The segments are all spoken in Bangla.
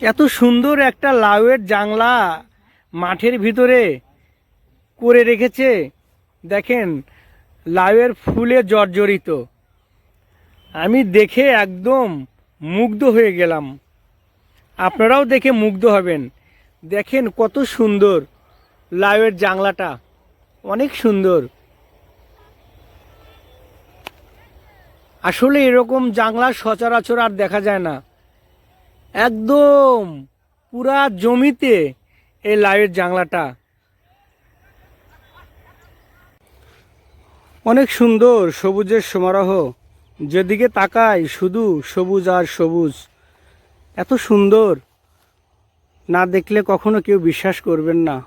এত সুন্দর একটা লাউয়ের জাংলা মাঠের ভিতরে করে রেখেছে। দেখেন, লাউয়ের ফুলে জর্জরিত। আমি দেখে একদম মুগ্ধ হয়ে গেলাম। আপনারাও দেখে মুগ্ধ হবেন। দেখেন কত সুন্দর লাউয়ের জাংলাটা। অনেক সুন্দর। আসলে এরকম জাংলা সচরাচর আর দেখা যায় না। একদম পুরা জমিতে এই লাউয়ের জাংলাটা অনেক সুন্দর সবুজের সমারোহ। যেদিকে তাকাই শুধু সবুজ আর সবুজ। এত সুন্দর। না দেখলে কখনো কেউ বিশ্বাস করবেন না।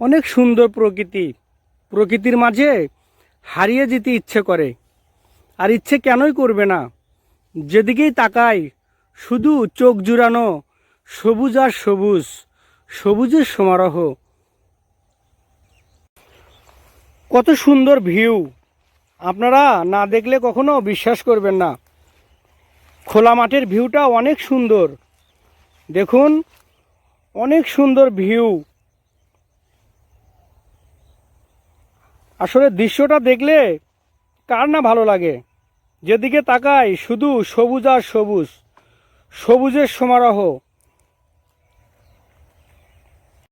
অনেক সুন্দর প্রকৃতি। প্রকৃতির মাঝে হারিয়ে যেতে ইচ্ছে করে। আর ইচ্ছে কেনই করবে না? যেদিকেই তাকাই, শুধু চোখ জুড়ানো সবুজ আর সবুজ, সবুজের সমারোহ। কত সুন্দর ভিউ। আপনারা না দেখলে কখনো বিশ্বাস করবেন না। খোলা মাঠের ভিউটা অনেক সুন্দর। দেখুন, অনেক সুন্দর ভিউ। আসলে দৃশ্যটা দেখলে কার না ভালো লাগে? যেদিকে তাকায় শুধু সবুজ আর সবুজ। সবুজের সমারোহ।